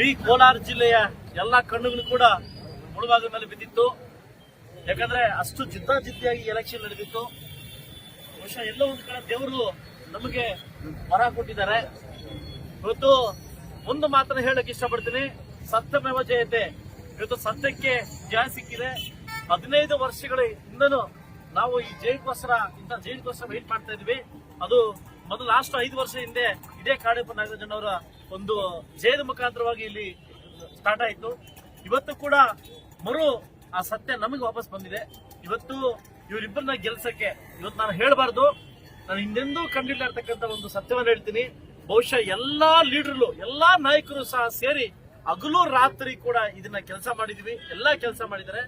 ಇಡೀ ಕೋಲಾರ ಜಿಲ್ಲೆಯ ಎಲ್ಲ ಕಣ್ಣುಗಳು ಕೂಡ ಮುಳುಬಾಗಿಲ ಬಿದ್ದಿತ್ತು. ಯಾಕಂದ್ರೆ ಅಷ್ಟು ಜಿದ್ದಾಜಿದ್ದಿಯಾಗಿ ಎಲೆಕ್ಷನ್ ನಡೆದಿತ್ತು. ಬಹುಶಃ ಎಲ್ಲ ಒಂದು ಕಡೆ ದೇವರು ನಮಗೆ ಮರ ಕೊಟ್ಟಿದ್ದಾರೆ. ಇವತ್ತು ಒಂದು ಮಾತ್ರ ಹೇಳಕ್ ಇಷ್ಟಪಡ್ತೀನಿ. ಸತ್ಯಮೇವ ಜಯತೆ. ಇವತ್ತು ಸತ್ಯಕ್ಕೆ ಜಯ ಸಿಕ್ಕಿದೆ. ಹದಿನೈದು ವರ್ಷಗಳ ಹಿಂದನು ನಾವು ಈ ಜೈಕೋಸ್ಕರ ಇಂಥ ಜೈಲಿಗೋಸ್ಕರ ವೆಯ್ಟ್ ಮಾಡ್ತಾ ಇದ್ವಿ. ಅದು ಮೊದಲು ಲಾಸ್ಟ್ ಐದು ವರ್ಷ ಹಿಂದೆ ಇದೇ ಕಾಡಪ್ಪ ನಾಗರಾಜನ್ ಅವರ ಒಂದು ಜಯದ ಮುಖಾಂತರವಾಗಿ ಇಲ್ಲಿ ಸ್ಟಾರ್ಟ್ ಆಯಿತು. ಇವತ್ತು ಕೂಡ ಮರು ಆ ಸತ್ಯ ನಮಗೆ ವಾಪಸ್ ಬಂದಿದೆ. ಇವತ್ತು ಇವರಿಬ್ಬರನ್ನ ಗೆಲ್ಸಕ್ಕೆ ಇವತ್ತು ನಾನು ಹೇಳಬಾರ್ದು. ನಾನು ಹಿಂದೆಂದೂ ಕಂಡಿಲ್ಲ ಇರ್ತಕ್ಕಂಥ ಒಂದು ಸತ್ಯವನ್ನು ಹೇಳ್ತೀನಿ. ಬಹುಶಃ ಎಲ್ಲಾ ಲೀಡರ್ಲು ಎಲ್ಲಾ ನಾಯಕರು ಸಹ ಸೇರಿ ಹಗಲು ರಾತ್ರಿ ಕೂಡ ಇದನ್ನ ಕೆಲಸ ಮಾಡಿದೀವಿ. ಎಲ್ಲಾ ಕೆಲಸ ಮಾಡಿದ್ದಾರೆ.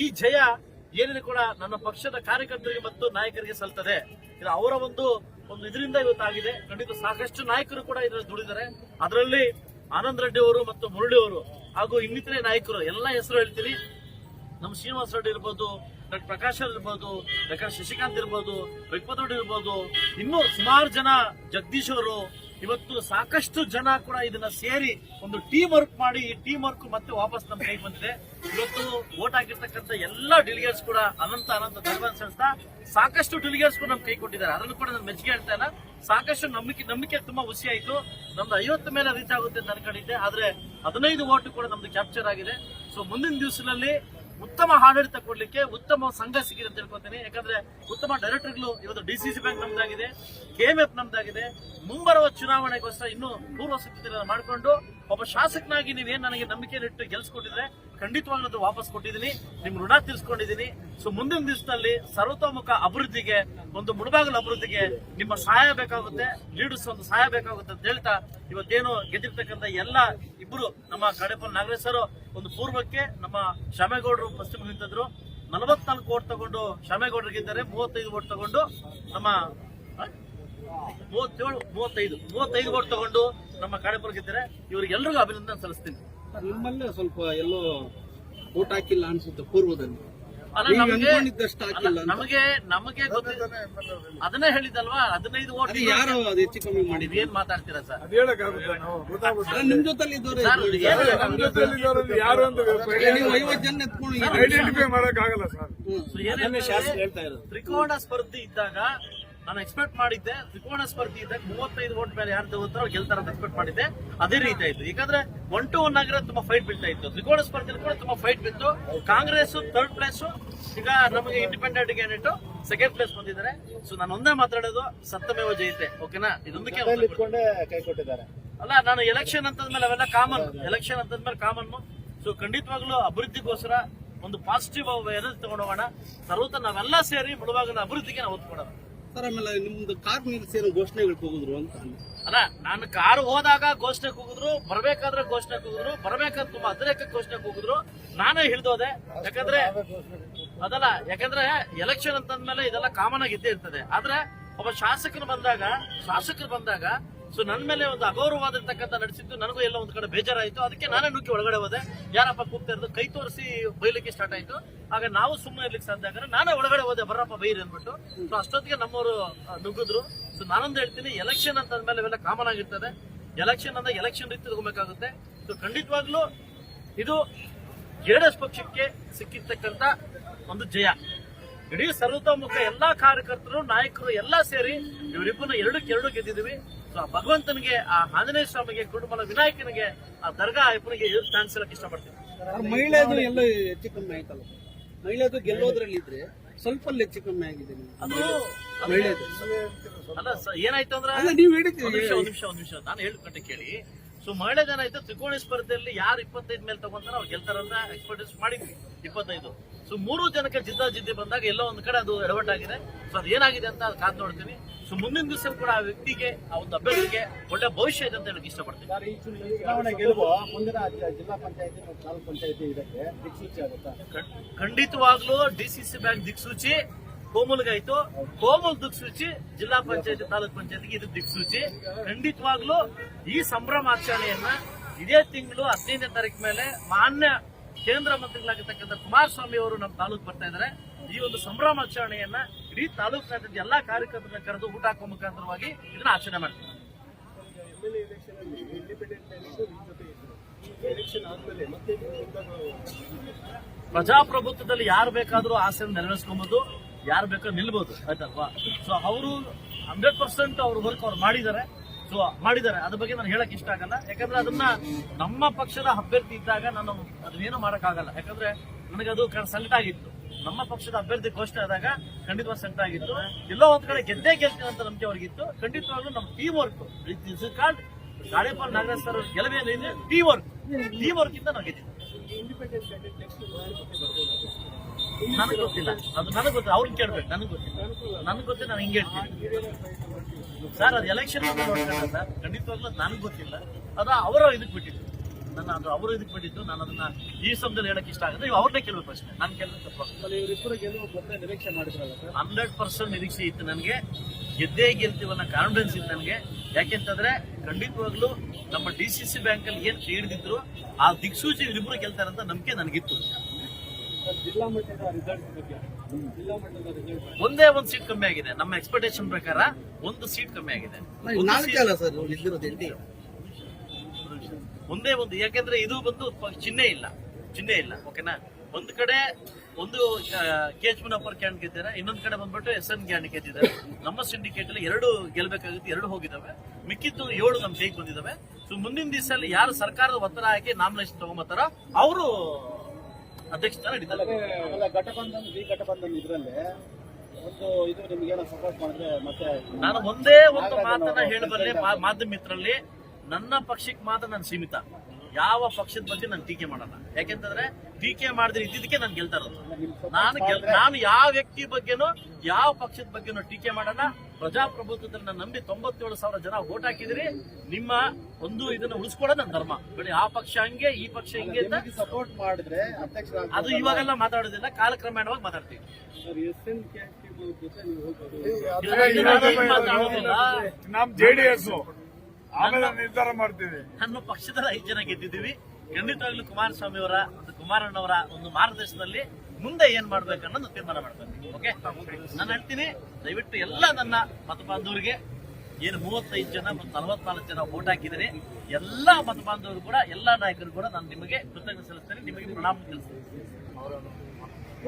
ಈ ಜಯ ಏನಿದೆ ಕೂಡ ನನ್ನ ಪಕ್ಷದ ಕಾರ್ಯಕರ್ತರಿಗೆ ಮತ್ತು ನಾಯಕರಿಗೆ ಸಲ್ತದೆ ಇದು ಅವರ ಒಂದು ಒಂದು ಇದರಿಂದ ಇವತ್ತಾಗಿದೆ. ಖಂಡಿತ ಸಾಕಷ್ಟು ನಾಯಕರು ಕೂಡ ಇದರಲ್ಲಿ ದುಡಿದ್ದಾರೆ ಅದರಲ್ಲಿ ಆನಂದ್ ರೆಡ್ಡಿ ಅವರು ಮತ್ತು ಮುರಳಿ ಅವರು ಹಾಗೂ ಇನ್ನಿತರೆ ನಾಯಕರು, ಎಲ್ಲ ಹೆಸರು ಹೇಳ್ತೀನಿ. ನಮ್ಮ ಶ್ರೀನಿವಾಸ ರೆಡ್ಡಿ ಇರ್ಬೋದು, ಡಾಕ್ಟರ್ ಪ್ರಕಾಶ್ ಇರ್ಬೋದು, ಡಾಕ್ಟರ್ ಶಶಿಕಾಂತ್ ಇರ್ಬೋದು ವೆಂಕಟರೆಡ್ಡಿ ಇರ್ಬೋದು, ಇನ್ನೂ ಸುಮಾರು ಜನ ಜಗದೀಶ್ ಅವರು ಇವತ್ತು ಸಾಕಷ್ಟು ಜನ ಕೂಡ ಇದನ್ನ ಸೇರಿ ಒಂದು ಟೀಮ್ ವರ್ಕ್ ಮಾಡಿ, ಈ ಟೀಮ್ ವರ್ಕ್ ಮತ್ತೆ ವಾಪಸ್ ನಮ್ಮ ಕೈ ಬಂದಿದೆ. ಇವತ್ತು ವೋಟ್ ಆಗಿರ್ತಕ್ಕಂಥ ಎಲ್ಲ ಡೆಲಿಗೇಟ್ಸ್ ಕೂಡ ಅನಂತ ಅನಂತ ಧನ್ಯವಾದ ಸಲ್ಲಿಸ್ತಾ ಸಾಕಷ್ಟು ಡೆಲಿಗೇಟ್ಸ್ ಕೂಡ ನಮ್ ಕೈ ಕೊಟ್ಟಿದ್ದಾರೆ. ಅದನ್ನು ಕೂಡ ನಾನು ಮೆಚ್ಚುಗೆ ಹೇಳ್ತಾ ಇಲ್ಲ. ಸಾಕಷ್ಟು ನಂಬಿಕೆ ನಂಬಿಕೆ ತುಂಬಾ ಖುಷಿ ಆಯ್ತು. ನಮ್ದು ಐವತ್ತು ಮೇಲೆ ರೀಚ್ ಆಗುತ್ತೆ ಅಂತ ಅನ್ಕೊಂಡಿದ್ದೆ. ಆದ್ರೆ ಹದಿನೈದು ಓಟ್ ಕೂಡ ನಮ್ದು ಕ್ಯಾಪ್ಚರ್ ಆಗಿದೆ. ಸೊ ಮುಂದಿನ ದಿವಸದಲ್ಲಿ ಉತ್ತಮ ಆಡಳಿತ ಕೊಡ್ಲಿಕ್ಕೆ ಉತ್ತಮ ಸಂಘ ಸಿಗಿದೆ ಅಂತ ಹೇಳ್ಕೊತೇನೆ ಯಾಕಂದ್ರೆ ಉತ್ತಮ ಡೈರೆಕ್ಟರ್ಗಳು ಇವತ್ತು ಡಿ ಸಿ ಸಿ ಬ್ಯಾಂಕ್ ನಮ್ದಾಗಿದೆ ಕೆಎಂಎಫ್ ನಮ್ದಾಗಿದೆ. ಮುಂಬರುವ ಚುನಾವಣೆಗೋಸ್ಕರ ಇನ್ನೂ ಪೂರ್ವ ಸಿದ್ಧತೆ ಮಾಡಿಕೊಂಡು ಒಬ್ಬ ಶಾಸಕನಾಗಿ ನೀವೇನು ನನಗೆ ನಂಬಿಕೆಯನ್ನಿಟ್ಟು ಗೆಲ್ಸ್ಕೊಟ್ಟಿದ್ರೆ ಖಂಡಿತವಾಗ್ಲೂ ಅದು ವಾಪಸ್ ಕೊಟ್ಟಿದ್ದೀನಿ. ನಿಮ್ ಋಣ ತಿಳಿಸ್ಕೊಂಡಿದ್ದೀನಿ ಸೊ ಮುಂದಿನ ದಿವಸದಲ್ಲಿ ಸರ್ವತೋಮುಖ ಅಭಿವೃದ್ಧಿಗೆ, ಒಂದು ಮುಳುಬಾಗಿಲು ಅಭಿವೃದ್ಧಿಗೆ ನಿಮ್ಮ ಸಹಾಯ ಬೇಕಾಗುತ್ತೆ ಲೀಡರ್ಸ್ ಒಂದು ಸಹಾಯ ಬೇಕಾಗುತ್ತೆ ಅಂತ ಹೇಳ್ತಾ ಇವತ್ತೇನು ಗೆದ್ದಿರ್ತಕ್ಕಂಥ ಎಲ್ಲ ಇಬ್ರು ನಮ್ಮ ಕಡೆಪ ನಾಗರೇಶ್ ಸರ್ ಒಂದು ಪೂರ್ವಕ್ಕೆ ನಮ್ಮ ಶ್ಯಾಮೇಗೌಡರು ಪಶ್ಚಿಮ ನಿಂತಿದ್ರು. ನಲವತ್ನಾಲ್ಕು ಓಟ್ ತಗೊಂಡು ಶ್ಯಾಮೇಗೌಡರಿಗಿದ್ದಾರೆ ಮೂವತ್ತೈದು ಓಟ್ ತಗೊಂಡು ನಮ್ಮ? ಮೂವತ್ತೇಳು, ಮೂವತ್ತೈದು ಮೂವತ್ತೈದು ಓಟ್ ತಗೊಂಡು ನಮ್ಮ ಇವ್ರಿಗೆ ಇವರಿಗೆಲ್ಲರಿಗೂ ಅಭಿನಂದನೆ ಸಲ್ಲಿಸ್ತೀನಿ. ನಿಮ್ಮಲ್ಲೇ ಸ್ವಲ್ಪ ಎಲ್ಲೋ ಓಟ್ ಹಾಕಿಲ್ಲ ಅನ್ಸುತ್ತೆ ಪೂರ್ವದಲ್ಲಿ. ನಮಗೆ. ನಮಗೆ ಅದನ್ನೇ ಹೇಳಿದಲ್ವಾ ಹದಿನೈದು ಓಟ್ ಯಾರು ಅದು ಹೆಚ್ಚು ಕಮ್ಮಿ ಮಾಡಿದ್ವಿ ಏನ್ ಮಾತಾಡ್ತೀರಾ ಸರ್? ನಿಮ್ ಜೊತೆಲಿ ಯಾರು ಅಂತ ಐವತ್ತು ಜನ ಎತ್ಕೊಂಡು ಐಡೆಂಟಿಫೈ ಮಾಡಕ್ ಆಗಲ್ಲ ಸರ್. ಸೊ ಏನೇನು ತ್ರಿಕೋಣ ಸ್ಪರ್ಧೆ ಇದ್ದಾಗ ನಾನು ಎಕ್ಸ್ಪೆಕ್ಟ್ ಮಾಡಿದ್ದೆ ತ್ರಿಕೋಣ ಸ್ಪರ್ಧೆ ಇದ್ದಾಗ ಮೂವತ್ತೈದು ಓಟ್ ಮೇಲೆ ಯಾರು ತಗೋತಾರೋ ಅವ್ರು ಗೆಲ್ತಾರ ಅಂತ ಎಕ್ಸ್ಪೆಕ್ಟ್ ಮಾಡಿದ್ದೆ. ಅದೇ ರೀತಿ ಆಯ್ತು. ಯಾಕಂದ್ರೆ ಒನ್ ಟು ಒನ್ ಆಗಿರೋ ತುಂಬಾ ಫೈಟ್ ಬೀಳ್ತಾ ಇತ್ತು. ತ್ರಿಕೋಣ ಸ್ಪರ್ಧೆ ಕೂಡ ತುಂಬಾ ಫೈಟ್ ಬಿತ್ತು. ಕಾಂಗ್ರೆಸ್ ಥರ್ಡ್ ಪ್ಲೇಸ್ ಈಗ ನಮಗೆ ಇಂಡಿಪೆಂಡೆಂಟ್ ಕ್ಯಾಂಡಿಡೇಟ್ ಸೆಕೆಂಡ್ ಪ್ಲೇಸ್ ಬಂದಿದ್ದಾರೆ. ಸೊ ನಾನು ಒಂದೇ ಮಾತಾಡೋದು ಸತ್ತಮೇವ ಜಯಿತೆ ಓಕೆನಾ ಇದೊಂದಕ್ಕೆ ಉತ್ತರ ಕೈ ಕೊಟ್ಟಿದ್ದಾರೆ. ಅಲ್ಲ ನಾನು ಎಲೆಕ್ಷನ್ ಅಂತಂದ್ಮೇಲೆ ಅವೆಲ್ಲ ಕಾಮನ್ ಎಲೆಕ್ಷನ್ ಅಂತಂದ್ಮೇಲೆ ಕಾಮನ್ ಸೊ ಖಂಡಿತವಾಗ್ಲೂ ಅಭಿವೃದ್ಧಿಗೋಸ್ಕರ ಒಂದು ಪಾಸಿಟಿವ್ ಎನರ್ಜಿ ತಗೊಂಡೋಗೋಣ. ಸರ್ವತ ನಾವೆಲ್ಲ ಸೇರಿ ಮುಳುವಾಗಿನ ಅಭಿವೃದ್ಧಿಗೆ ನಾವು ಒತ್ತು ಕೊಡೋಣ. ಸರ್, ಆಮೇಲೆ ನಿಮ್ದು ಕಾರ್ ನಿಲ್ಸಿ ಘೋಷಣೆಗಳು ಹೋಗಿದ್ರು ಅಂತ ಅಲ್ಲ, ನಾನು ಕಾರು ಹೋದಾಗ ಘೋಷಣೆ ಕೂಗಿದ್ರು, ಬರ್ಬೇಕಾದ್ರೆ ಘೋಷಣೆ ಕೂಗಿದ್ರು, ಬರ್ಬೇಕಾದ್ರೆ ತುಂಬಾ ಹದಿನೈದಕ್ಕೆ ಘೋಷಣೆ ಕೂಗಿದ್ರು, ನಾನೇ ಹಿಡ್ದೋದೆ. ಯಾಕಂದ್ರೆ ಅದಲ್ಲ, ಯಾಕಂದ್ರೆ ಎಲೆಕ್ಷನ್ ಅಂತಂದ್ಮೇಲೆ ಇದೆಲ್ಲ ಕಾಮನ್ ಆಗಿ ಇದ್ದೇ ಇರ್ತದೆ. ಆದ್ರೆ, ಒಬ್ಬ ಶಾಸಕರು ಬಂದಾಗ ಶಾಸಕರು ಬಂದಾಗ ಸೊ ನನ್ನ ಮೇಲೆ ಒಂದು ಅಗೌರವವಾದಿರ್ತಕ್ಕಂಥ ನಡೆಸಿದ್ದು, ನನಗೂ ಎಲ್ಲ ಒಂದು ಕಡೆ ಬೇಜಾರಾಯಿತು. ಅದಕ್ಕೆ ನಾನೇ ನುಗ್ಗಿ ಒಳಗಡೆ ಹೋದೆ. ಯಾರಪ್ಪ ಕೂಗ್ತಾ ಇರೋದು? ಕೈ ತೋರಿಸಿ ಬೈಲಿಕ್ಕೆ ಸ್ಟಾರ್ಟ್ ಆಯ್ತು. ಆಗ ನಾವು ಸುಮ್ಮನೆ ಇರ್ಲಿಕ್ಕೆ ಸಾಧ್ಯ ಆಗಲ್ಲ. ನಾನೇ ಒಳಗಡೆ ಹೋದೆ ಬರಪ್ಪ ಬೈರಿ ಅಂದ್ಬಿಟ್ಟು. ಸೊ ಅಷ್ಟೊತ್ತಿಗೆ ನಮ್ಮವರು ನುಗ್ಗಿದ್ರು. ಸೊ ನಾನೊಂದು ಹೇಳ್ತೀನಿ ಎಲೆಕ್ಷನ್ ಅಂತ ಅಂದ್ಮೇಲೆ ಇವೆಲ್ಲ ಕಾಮನ್ ಆಗಿರ್ತದೆ. ಎಲೆಕ್ಷನ್ ಅಂದ್ರೆ ಎಲೆಕ್ಷನ್ ರೀತಿ ತಗೋಬೇಕಾಗುತ್ತೆ. ಸೊ ಖಂಡಿತವಾಗ್ಲೂ ಇದು ಜೆಡಿಎಸ್ ಪಕ್ಷಕ್ಕೆ ಸಿಕ್ಕಿರ್ತಕ್ಕಂಥ ಒಂದು ಜಯ. ಇಡೀ ಸರ್ವತೋಮುಖ ಎಲ್ಲಾ ಕಾರ್ಯಕರ್ತರು, ನಾಯಕರು ಎಲ್ಲಾ ಸೇರಿ ಇವರಿಬ್ಬರನ್ನ ಎರಡಕ್ಕೆ ಎರಡು ಗೆದ್ದಿದ್ದೀವಿ. ಆ ಭಗವಂತನಿಗೆ ಆ ಆಂಜನೇಯ ಸ್ವಾಮಿಗೆ ಗುರುಮಲ ವಿನಾಯಕನಿಗೆ ಆ ದರ್ಗಾ ಅಯ್ಯಪ್ಪನಿಗೆ ಥ್ಯಾಂಕ್ಸ್ ಹೇಳಕ್ ಇಷ್ಟಪಡ್ತೀನಿ. ಮಹಿಳೆದು ಎಲ್ಲ ಹೆಚ್ಚು ಕಮ್ಮಿ ಆಯ್ತಲ್ಲ. ಮಹಿಳೆದು ಗೆಲ್ಲೋದ್ರಲ್ಲಿ ಇದ್ರೆ ಸ್ವಲ್ಪ ಹೆಚ್ಚು ಕಮ್ಮಿ ಆಗಿದೆ. ಅದು ಮಹಿಳೆದು ಅಲ್ಲ ಏನಾಯ್ತು ಅಂದ್ರೆ ನೀವು ಹೇಳಿದ್ರಿ. ಒಂದ್ ನಿಮಿಷ ಒಂದ್ ನಿಮಿಷ ಒಂದ್ ನಿಮಿಷ. ನಾನು ಹೇಳಿ ಗಂಟೆ ಕೇಳಿ. ಸೊ ಮಹಿಳೆದೇನಾಯ್ತು ತ್ರಿಕೋಣ ಸ್ಪರ್ಧೆಯಲ್ಲಿ ಯಾರು ಇಪ್ಪತ್ತೈದು ಮೇಲೆ ತಗೊಂತಾರ ಅವ್ರು ಗೆಲ್ತಾರಂತ ಎಕ್ಸ್ಪರ್ಟೈಸ್ ಮಾಡಿದ್ವಿ ಇಪ್ಪತ್ತೈದು. ಸೊ ಮೂರು ಜನಕ್ಕೆ ಜಿದ್ದಾ ಜಿದ್ದಿ ಬಂದಾಗ ಎಲ್ಲೋ ಒಂದ್ ಕಡೆ ಅದು ಎಡವಟ್ಟಾಗಿದೆ. ಸೊ ಅದೇನಾಗಿದೆ ಅಂತ ಕಾದ್ ನೋಡ್ತೀನಿ. ಸೊ ಮುಂದಿನ ದಿವಸ ಕೂಡ ಆ ವ್ಯಕ್ತಿಗೆ ಆ ಒಂದು ಅಭ್ಯರ್ಥಿಗೆ ಒಳ್ಳೆ ಭವಿಷ್ಯ ಇದೆ ಅಂತ ಹೇಳಕ್ ಇಷ್ಟಪಡ್ತೀನಿ. ಸರ್ ಈ ಚುನ- ಚುನಾವಣೆ ಗೆಲುವು ಮುಂದಿನ ಜ- ಜಿಲ್ಲಾ ಪಂಚಾಯತಿ ಮತ್ತು ತಾಲೂಕು ಪಂಚಾಯತಿ ಇದಕ್ಕೆ ದಿಕ್ಸೂಚಿ ಆಗುತ್ತಾ? ಖಂಡ್- ಖಂಡಿತವಾಗ್ಲೂ ಡಿಸಿಸಿ ಬ್ಯಾಂಕ್ ದಿಕ್ಸೂಚಿ ಕೋಮಲ್ಗಾಯ್ತು ಕೋಮಲ್ ದಿಕ್ಸೂಚಿ ಜಿಲ್ಲಾ ಪಂಚಾಯತ್ ತಾಲೂಕ್ ಪಂಚಾಯತ್ಗೆ ಇದು ದಿಕ್ಸೂಚಿ. ಖಂಡಿತವಾಗ್ಲೂ ಈ ಸಂಭ್ರಮಾಚರಣೆಯನ್ನ ಇದೇ ತಿಂಗಳು ಹದಿನೈದನೇ ತಾರೀಕು ಮೇಲೆ ಮಾನ್ಯ ಕೇಂದ್ರ ಮಂತ್ರಿಗಳಾಗಿರ್ತಕ್ಕಂಥ ಕುಮಾರಸ್ವಾಮಿ ಅವರು ನಮ್ಮ ತಾಲೂಕ್ ಬರ್ತಾ ಇದ್ದಾರೆ. ಈ ಒಂದು ಸಂಭ್ರಮಾಚರಣೆಯನ್ನ ಇಡೀ ತಾಲೂಕಿನಾದ್ಯಂತ ಎಲ್ಲಾ ಕಾರ್ಯಕರ್ತರನ್ನ ಕರೆದು ಊಟ ಹಾಕೋ ಮುಖಾಂತರವಾಗಿ ಇದನ್ನ ಆಚರಣೆ ಮಾಡ್ತೀವಿ. ಪ್ರಜಾಪ್ರಭುತ್ವದಲ್ಲಿ ಯಾರು ಬೇಕಾದ್ರೂ ಆಸೆಯನ್ನು ನೆರವೇರಿಸ್ಕೊಬಹುದು ಯಾರು ಬೇಕಾದ್ರೂ ನಿಲ್ಬಹುದು ಆಯ್ತಲ್ವಾ? ಸೊ ಅವರು ಹಂಡ್ರೆಡ್ ಪರ್ಸೆಂಟ್ ಅವ್ರ ವರ್ಕ್ ಅವ್ರು ಮಾಡಿದ್ದಾರೆ. ಸೊ ಮಾಡಿದ್ದಾರೆ. ಅದ್ರ ಬಗ್ಗೆ ನಾನು ಹೇಳಕ್ ಇಷ್ಟ ಆಗಲ್ಲ. ಯಾಕಂದ್ರೆ ಅದನ್ನ ನಮ್ಮ ಪಕ್ಷದ ಅಭ್ಯರ್ಥಿ ಇದ್ದಾಗ ನಾನು ಅದನ್ನೇನು ಮಾಡಕ್ಕಾಗಲ್ಲ. ಯಾಕಂದ್ರೆ ನನಗೆ ಅದು ಸಂಕಟ ಆಗಿತ್ತು. ನಮ್ಮ ಪಕ್ಷದ ಅಭ್ಯರ್ಥಿ ಘೋಷಣೆ ಆದಾಗ ಖಂಡಿತವಾಗಿ ಸಂಕಟ ಆಗಿತ್ತು. ಎಲ್ಲೋ ಒಂದ್ ಕಡೆ ಗೆದ್ದೇ ಗೆಲ್ತೀನಿ ಅಂತ ನಂಬಿಕೆ ಅವ್ರಿಗಿತ್ತು. ಖಂಡಿತವಾಗ್ಲೂ ನಮ್ಮ ಟೀಮ್ ವರ್ಕ್ ಕಾರ್ಡ್ ಗಾಳಿಪಾಲ್ ನಾಗರಾಜ್ ಸರ್ ಗೆಲುವೇನಿದೆ ಟೀಮ್ ವರ್ಕ್ ಟೀಮ್ ವರ್ಕ್ ಇಂದ ನಾವು ಗೆದ್ದಿದ್ದು ನನಗ್ ಗೊತ್ತಿಲ್ಲ. ಅದು ನನಗೆ ಗೊತ್ತಿಲ್ಲ. ಅವ್ರನ್ನ ಕೇಳ್ಬೇಕು. ನನಗೆ ಗೊತ್ತಿಲ್ಲ. ನನಗೆ ಗೊತ್ತಿಲ್ಲ, ನಾನು ಹಿಂಗೆ ಹೇಳ್ತೀನಿ. ಸರ್ ಅದು ಎಲೆಕ್ಷನ್ ಸರ್, ಖಂಡಿತವಾಗ್ಲೂ ನನಗೆ ಗೊತ್ತಿಲ್ಲ. ಅದು ಅವರ ಇದಕ್ಕೆ ಬಿಟ್ಟಿದ್ದು. ನನ್ನ ಅದು ಅವರು ಇದಕ್ಕೆ ಬಿಟ್ಟಿದ್ದು ನಾನು ಅದನ್ನ ಈ ಸಮಯದಲ್ಲಿ ಹೇಳಕ್ಕೆ ಇಷ್ಟ ಆಗುತ್ತೆ ನೀವು ಅವ್ರನ್ನೇ ಕೇಳಬೇಕು ಅಷ್ಟೇ ನಾನು ಕೇಳಿದ್ರೆ ನಿರೀಕ್ಷೆ ಮಾಡಿದ್ರಲ್ಲ ಸರ್? ಹಂಡ್ರೆಡ್ ಪರ್ಸೆಂಟ್ ನಿರೀಕ್ಷೆ ಇತ್ತು ನನಗೆ. ಗೆದ್ದೇ ಗೆಲ್ತೀವನ್ನ ಕಾನ್ಫಿಡೆನ್ಸ್ ಇತ್ತು ನನಗೆ. ಯಾಕೆಂತಂದ್ರೆ ಖಂಡಿತವಾಗ್ಲೂ ನಮ್ಮ ಡಿ ಸಿ ಸಿ ಬ್ಯಾಂಕ್ ಅಲ್ಲಿ ಏನ್ ಹಿಡಿದಿದ್ರು ಆ ದಿಕ್ಸೂಚಿ ಇಬ್ಬರು ಗೆಲ್ತಾರೆ ಅಂತ ನಂಬಿಕೆ ನನಗಿತ್ತು. ಸರ್, ಜಿಲ್ಲಾ ಮಟ್ಟದ ರಿಸಲ್ಟ್ ಬಗ್ಗೆ. ಜಿಲ್ಲಾ ಮಟ್ಟದ ರಿಸಲ್ಟ್ ಒಂದೇ ಒಂದು ಸೀಟ್ ಕಮ್ಮಿ ಆಗಿದೆ. ನಮ್ಮ ಎಕ್ಸ್ಪೆಕ್ಟೇಷನ್ ಪ್ರಕಾರ ಒಂದು ಸೀಟ್ ಕಮ್ಮಿ ಆಗಿದೆ. ಒಂದು ಎಂಟಿ ಒಂದೇ ಯಾಕೆಂದ್ರೆ ಇದು ಬಂದು ಚಿಹ್ನೆ ಇಲ್ಲ ಚಿಹ್ನೆ ಇಲ್ಲ ಓಕೆನಾ ಒಂದ್ ಕಡೆ ಒಂದು ಕೆ ಎಚ್ ಮುನಪ್ಪರ್ ಕ್ಯಾಂಡ್ ಗೆದ್ದಿದ್ದಾರೆ ಇನ್ನೊಂದ್ ಕಡೆ ಬಂದ್ಬಿಟ್ಟು ಎಸ್ ಎನ್ ಕ್ಯಾಂಡ್ ಗೆದ್ದಿದ್ದಾರೆ. ನಮ್ಮ ಸಿಂಡಿಕೇಟ್ ಅಲ್ಲಿ ಎರಡು ಗೆಲ್ಬೇಕಾಗುತ್ತೆ ಎರಡು ಹೋಗಿದಾವೆ ಮಿಕ್ಕಿದ್ದು ಏಳು ನಮ್ ಕೈಗೆ ಬಂದಿದಾವೆ ಸೊ ಮುಂದಿನ ದಿವಸದಲ್ಲಿ ಯಾರು ಸರ್ಕಾರದ ಒತ್ತಡ ಹಾಕಿ ನಾಮಿನೇಷನ್ ತಗೊಂಬತ್ತಾರ ಅವರು ಅಧ್ಯಕ್ಷ ಸ್ಥಾನ ಹಿಡಿತಾರೆ. ಘಟಬಂಧನ್ ವಿ ಘಟಬಂಧನ್ ಇದ್ರಲ್ಲಿ ನಾನು ಒಂದೇ ಒಂದು ಮಾತನ್ನ ಹೇಳಬಲ್ಲೆ ಮಾಧ್ಯಮ ಮಿತ್ರರಲ್ಲಿ ನನ್ನ ಪಕ್ಷಕ್ಕೆ ಮಾತ್ರ ನಾನು ಸೀಮಿತ. ಯಾವ ಪಕ್ಷದ ಬಗ್ಗೆ ನಾನು ಟೀಕೆ ಮಾಡಲ್ಲ. ಯಾಕೆಂತಂದ್ರೆ ಟೀಕೆ ಮಾಡಿದ್ರೆ ಇದ್ದಿದ್ದಕ್ಕೆ ನಾನು ಗೆಲ್ತಾ ಇರೋದು. ನಾನು ಗೆಲ್- ನಾನು ಯಾವ ವ್ಯಕ್ತಿ ಬಗ್ಗೆನೂ ಯಾವ ಪಕ್ಷದ ಬಗ್ಗೆನೂ ಟೀಕೆ ಮಾಡಲ್ಲ. ಪ್ರಜಾಪ್ರಭುತ್ವದಲ್ಲಿ ನಾನು ನಂಬಿ ತೊಂಬತ್ತೇಳು ಸಾವಿರ ಜನ ಓಟ್ ಹಾಕಿದಿರಿ. ನಿಮ್ಮ ಒಂದು ಇದನ್ನ ಉಳಿಸ್ಕೊಡೋದು ನನ್ನ ಧರ್ಮ. ಬಿಡಿ ಆ ಪಕ್ಷ ಹಂಗೆ ಈ ಪಕ್ಷ ಹಿಂಗೆ ಅಂತ ಸಪೋರ್ಟ್ ಮಾಡಿದ್ರೆ ಅಧ್ಯಕ್ಷರ ಅದು ಇವಾಗೆಲ್ಲ ಮಾತಾಡೋದಿಲ್ಲ ಕಾಲಕ್ರಮೇಣವಾಗಿ ಮಾತಾಡ್ತೀವಿ. ಜೆಡಿಎಸ್ ಆಮೇಲೆ ನಿರ್ಧಾರ ಮಾಡ್ತೀವಿ. ನಮ್ಮ ಪಕ್ಷದ ಐದು ಜನ ಗೆದ್ದಿದ್ದೀವಿ. ಖಂಡಿತವಾಗ್ಲೂ ಕುಮಾರಸ್ವಾಮಿ ಅವರ ಮತ್ತು ಕುಮಾರಣ್ಣವರ ಒಂದು ಮಾರ್ಗದರ್ಶನದಲ್ಲಿ ಮುಂದೆ ಏನ್ ಮಾಡ್ಬೇಕನ್ನೋದು ತೀರ್ಮಾನ ಮಾಡ್ಬೇಕು. ಓಕೆ ನಾನು ಹೇಳ್ತೀನಿ, ದಯವಿಟ್ಟು ಎಲ್ಲ ನನ್ನ ಮತ ಬಾಂಧವರಿಗೆ ಏನು ಮೂವತ್ತೈದು ಜನ ಮತ್ತು ನಲವತ್ನಾಲ್ಕು ಜನ ವೋಟ್ ಹಾಕಿದರೆ ಎಲ್ಲಾ ಮತ ಬಾಂಧವರು ಕೂಡ, ಎಲ್ಲಾ ನಾಯಕರು ಕೂಡ ನಾನು ನಿಮಗೆ ಕೃತಜ್ಞತೆ ಸಲ್ಲಿಸ್ತೇನೆ, ನಿಮಗೆ ಪ್ರಣಾಮ ತಿಳಿಸ್ತೇನೆ.